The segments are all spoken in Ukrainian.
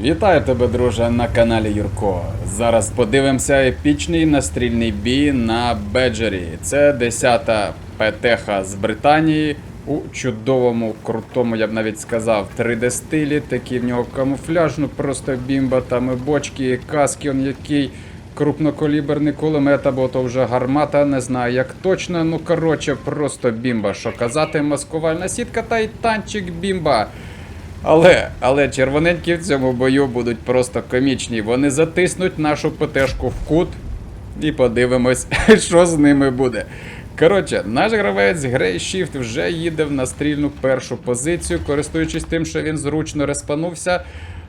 Вітаю тебе, друже, на каналі Юрко. Зараз подивимося епічний настрільний бій на Беджері. Це 10-та ПТХ з Британії у чудовому, крутому, я б навіть сказав, 3D стилі. Такий в нього камуфляж, ну просто бімба, там і бочки, і каски, он який. Крупнокаліберний кулемет, або то вже гармата, не знаю як точно. Ну коротше, просто бімба. Що казати, маскувальна сітка та й танчик бімба. Але, але червоненькі в цьому бою будуть просто комічні. Вони затиснуть нашу ПТшку в кут і подивимось, що з ними буде. Коротше, наш гравець Grey Shift вже їде в настрільну першу позицію, користуючись тим, що він зручно респанувся,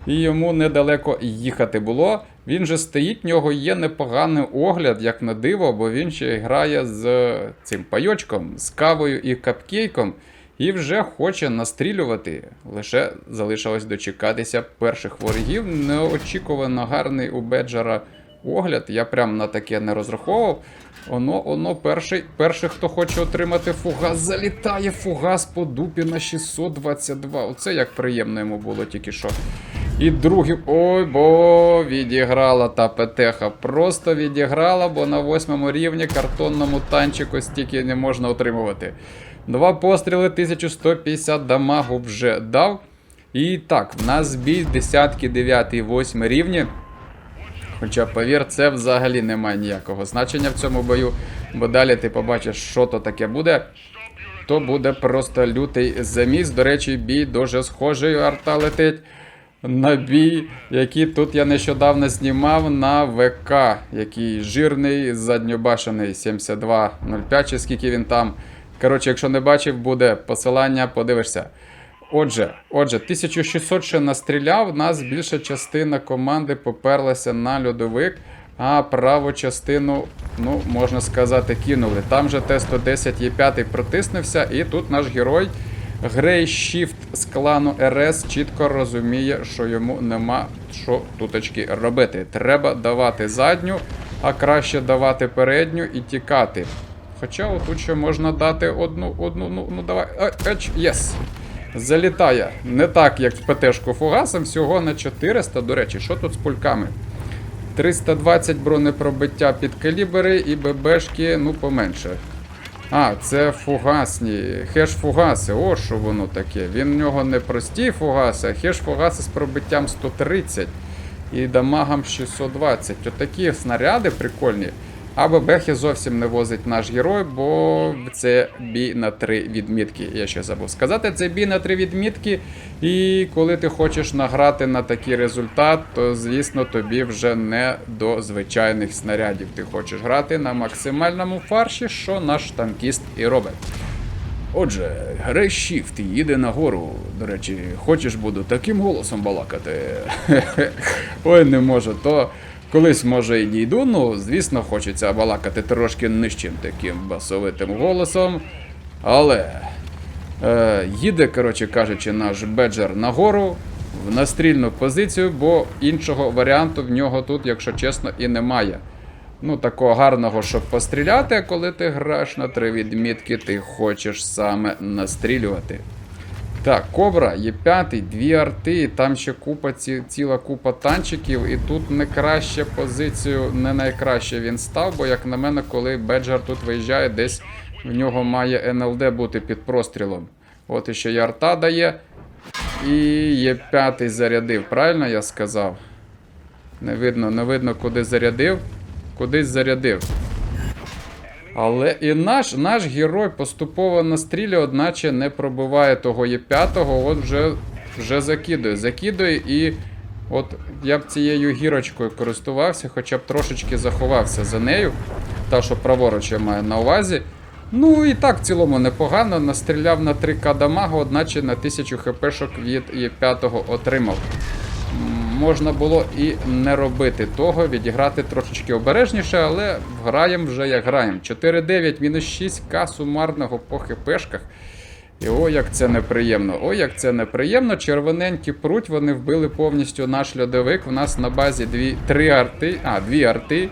і йому недалеко їхати було. Він же стоїть, в нього є непоганий огляд, як на диво, бо він ще грає з цим пайочком, з кавою і капкейком. І вже хоче настрілювати. Лише залишилось дочекатися перших ворогів. Неочікувано гарний у Беджера огляд. Я прям на таке не розраховував. Оно, оно перший, перший, хто хоче отримати фугас, залітає фугас по дупі на 622. Оце як приємно йому було тільки що. І другий. Ой, бо відіграла та петеха. Просто відіграла, бо на восьмому рівні картонному танчику стільки не можна отримувати. Два постріли, 1150 дамагу вже дав. І так, в нас бій десятки, 9 8 рівні. Хоча, повір, це взагалі не має ніякого значення в цьому бою, бо далі ти побачиш, що то таке буде. То буде просто лютий заміс. До речі, бій дуже схожий. Арта летить на бій, який тут я нещодавно знімав на ВК, який жирний, задньобашений 7205, чи скільки він там. Коротше, якщо не бачив, буде посилання, подивишся. Отже, отже, 1600 ще настріляв, в нас більша частина команди поперлася на льодовик, а праву частину, ну, можна сказати, кинули. Там же Т-110 Є5 протиснувся, і тут наш герой Грей Shift з клану РС чітко розуміє, що йому нема що туточки робити. Треба давати задню, а краще давати передню і тікати. Хоча отут ще можна дати одну, одну, ну, ну давай. Еч, єс. Залітає. Не так, як в ПТшку фугасом, всього на 400. До речі, що тут з пульками? 320 бронепробиття під калібри і ББшки, ну, поменше. А, це фугасні. Хеш-фугаси. О, що воно таке. Він в нього не прості фугаси, а хеш-фугаси з пробиттям 130 і дамагом 620. Отакі снаряди прикольні. А бебехи зовсім не возить наш герой, бо це бій на три відмітки. Я ще забув сказати, це бій на три відмітки. І коли ти хочеш награти на такий результат, то звісно тобі вже не до звичайних снарядів. Ти хочеш грати на максимальному фарші, що наш танкіст і робить. Отже, Грей Shift їде нагору. До речі, хочеш буду таким голосом балакати. Ой, не можу. То колись може і дійду. Ну, звісно, хочеться балакати трошки нижчим таким басовитим голосом. Але е, їде, коротше кажучи, наш беджер нагору в настрільну позицію, бо іншого варіанту в нього тут, якщо чесно, і немає. Ну, такого гарного, щоб постріляти, коли ти граєш на три відмітки, ти хочеш саме настрілювати. Так, кобра, є п'ятий, дві арти, там ще купа ці, ціла купа танчиків, і тут не краще позицію, не найкраще він став, бо, як на мене, коли Беджер тут виїжджає, десь в нього має НЛД бути під прострілом. От іще і арта дає. І є п'ятий зарядив, правильно я сказав? Не видно, не видно, куди зарядив. Кудись зарядив. Але і наш наш герой поступово на стрілі, одначе не пробиває того є п'ятого, от вже вже закидує. Закидує і от я б цією гірочкою користувався, хоча б трошечки заховався за нею. Та, що праворуч я маю на увазі. Ну і так в цілому непогано. Настріляв на 3К дамагу, одначе на 1000 хпшок від є п'ятого отримав можна було і не робити того, відіграти трошечки обережніше, але граємо вже як граємо. 4-9, мінус 6к сумарного по хпшках. І о, як це неприємно. О, як це неприємно. Червоненькі пруть, вони вбили повністю наш льодовик. У нас на базі дві, три арти, а, дві арти.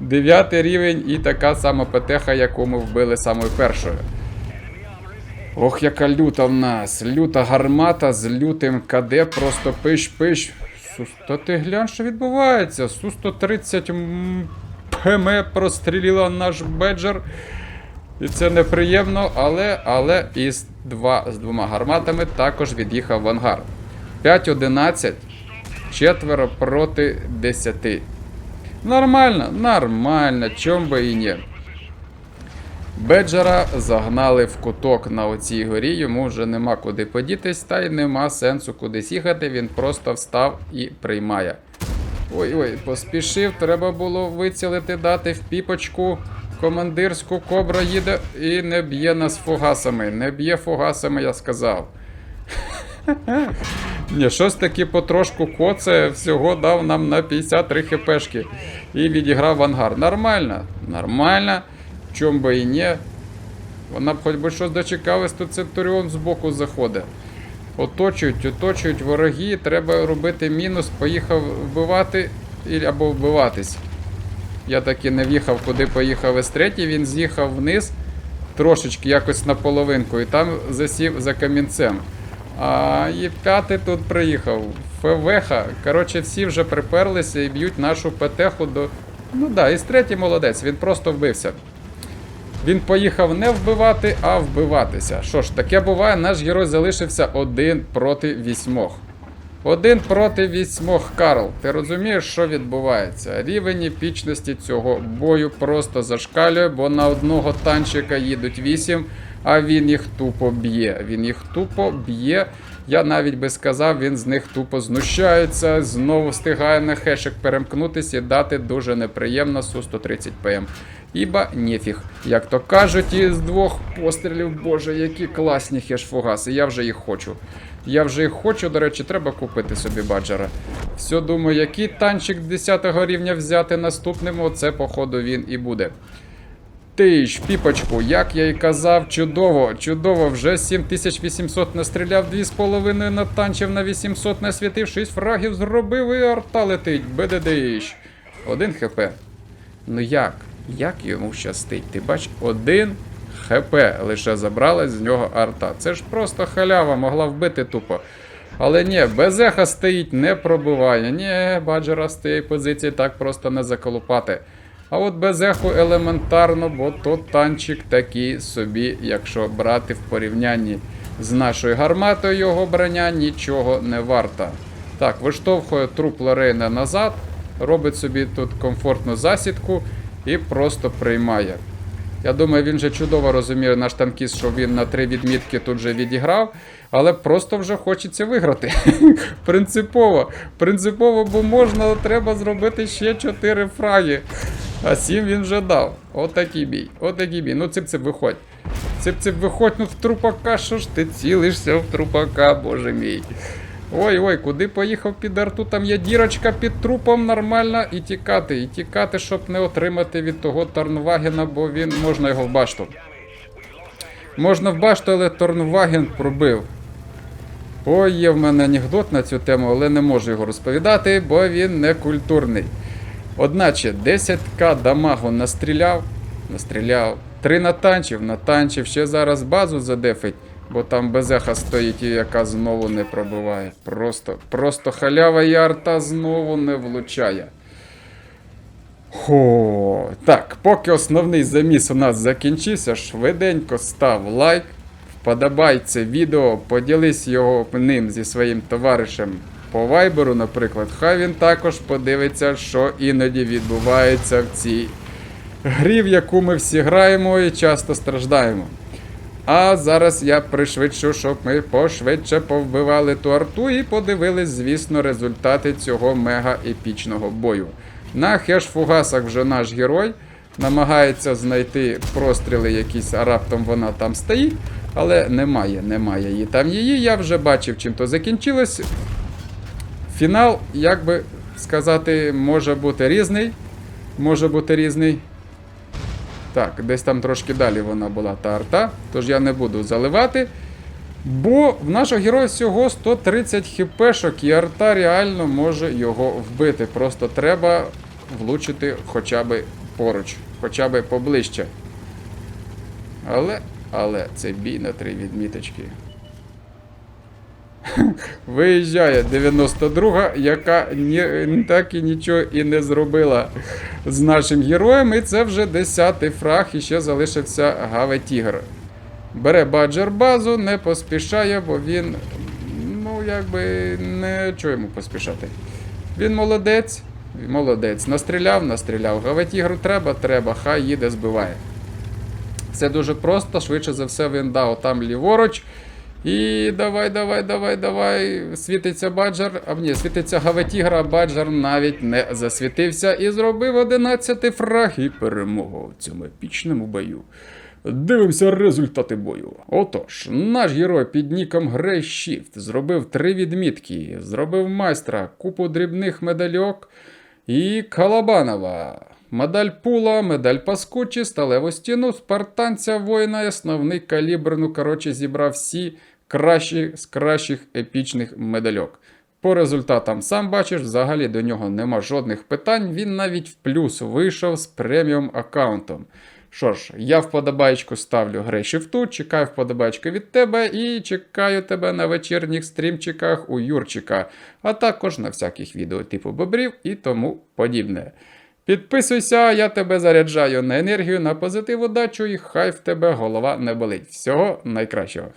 Дев'ятий рівень і така сама ПТХ, яку ми вбили самою першою. Ох, яка люта в нас. Люта гармата з лютим КД, просто пиш-пиш. Сус, та ти глянь, що відбувається. Су-130 м, ПМ прострілила наш беджер. І це неприємно, але, але із два, з двома гарматами також від'їхав в ангар. 5-11, четверо проти 10. Нормально, нормально, чом би і ні. Беджера загнали в куток на оцій горі, йому вже нема куди подітись, та й нема сенсу кудись їхати, він просто встав і приймає. Ой-ой, поспішив, треба було вицілити, дати в піпочку. Командирську кобра їде і не б'є нас фугасами. Не б'є фугасами, я сказав. Ні, щось таки потрошку коце всього дав нам на 53 хпшки. І відіграв в ангар. Нормально, нормально. Чом би і ні. Вона б хоч би щось дочекалась, тут Центуріон збоку заходить. Оточують, оточують вороги, треба робити мінус, поїхав вбивати або вбиватись. Я таки не в'їхав, куди поїхав С3, він з'їхав вниз трошечки якось наполовинку і там засів за камінцем. А і п'ятий тут приїхав. ФВХ. Коротше, всі вже приперлися і б'ють нашу ПТХу до. Ну да, і третій молодець, він просто вбився. Він поїхав не вбивати, а вбиватися. Що ж, таке буває, наш герой залишився один проти вісьмох. Один проти вісьмох, Карл. Ти розумієш, що відбувається? Рівень епічності цього бою просто зашкалює, бо на одного танчика їдуть вісім, а він їх тупо б'є. Він їх тупо б'є. Я навіть би сказав, він з них тупо знущається, знову встигає на хешик перемкнутися і дати дуже неприємно Су-130 ПМ. Іба нефіг. Як то кажуть, із двох пострілів, боже, які класні хеш-фугаси. Я вже їх хочу. Я вже їх хочу, до речі, треба купити собі баджера. Все думаю, який танчик 10 рівня взяти наступним, оце, походу, він і буде. Ти ж, піпочку, як я і казав, чудово, чудово, вже 7800 настріляв, 2,5 натанчив на 800 насвітив, 6 фрагів зробив і арта летить. БДДІщ. Один хп. Ну як? Як йому щастить? Ти бач, один хп лише забрала з нього арта. Це ж просто халява, могла вбити тупо. Але ні, без еха стоїть, не пробиває. Ні, баджера з тієї позиції так просто не заколупати. А от без еху елементарно, бо то танчик такий собі, якщо брати в порівнянні з нашою гарматою, його броня нічого не варта. Так, виштовхує труп Лорейна назад, робить собі тут комфортну засідку і просто приймає. Я думаю, він же чудово розуміє наш танкіст, що він на три відмітки тут же відіграв, але просто вже хочеться виграти. Принципово. Принципово, бо можна, треба зробити ще 4 фраги. А 7 він вже дав. Отакий бій. Отакий бій. Ну, цip-цip, виходь. Цip-цip, виходь, ну в трупака, що ж ти цілишся в трупака, боже мій. Ой, ой, куди поїхав під арту? Там є дірочка під трупом нормально і тікати. І тікати, щоб не отримати від того Торнвагена, бо він можна його в башту. Можна в башту, але Торнваген пробив. Ой, є в мене анекдот на цю тему, але не можу його розповідати, бо він не культурний. Одначе 10к дамагу настріляв, настріляв, 3 натанчив, натанчив, ще зараз базу задефить, бо там безеха стоїть і яка знову не пробиває. Просто, просто халява і арта знову не влучає. Хо. Так, поки основний заміс у нас закінчився, швиденько став лайк, вподобай це відео, поділись його ним зі своїм товаришем по вайберу, наприклад. Хай він також подивиться, що іноді відбувається в цій грі, в яку ми всі граємо і часто страждаємо. А зараз я пришвидшу, щоб ми пошвидше повбивали ту арту і подивились, звісно, результати цього мега епічного бою. На хеш-фугасах вже наш герой намагається знайти простріли якісь, а раптом вона там стоїть, але немає, немає її там її. Я вже бачив, чим то закінчилось. Фінал, як би сказати, може бути різний. Може бути різний. Так, десь там трошки далі вона була та арта, тож я не буду заливати. Бо в нашого героя всього 130 хпшок, і арта реально може його вбити. Просто треба влучити хоча б поруч, хоча б поближче. Але, але це бій на три відміточки. Виїжджає 92-га, яка ні, так і нічого і не зробила з нашим героєм. І це вже 10-й фраг, і ще залишився Гаве Тігр. Бере баджер базу, не поспішає, бо він, ну, якби не чого йому поспішати. Він молодець, молодець. Настріляв, настріляв. Гаве Тігру треба, треба, хай їде, збиває. Все дуже просто, швидше за все він дав там ліворуч. І давай, давай, давай, давай. Світиться баджер. А ні, світиться Гаветігра, баджер навіть не засвітився і зробив 11 фраг і перемогу в цьому епічному бою. Дивимося результати бою. Отож, наш герой під ніком Грей Shift зробив три відмітки, зробив майстра, купу дрібних медальок і Калабанова. Медаль пула, медаль паскучі, сталеву стіну, спартанця воїна, основний калібр. Ну, коротше, зібрав всі кращі з кращих епічних медальок. По результатам, сам бачиш, взагалі до нього нема жодних питань. Він навіть в плюс вийшов з преміум аккаунтом. Що ж, я вподобайку ставлю гри шифту, чекаю вподобайку від тебе і чекаю тебе на вечірніх стрімчиках у Юрчика, а також на всяких відео типу бобрів і тому подібне. Підписуйся, я тебе заряджаю на енергію, на позитив, удачу і хай в тебе голова не болить. Всього найкращого.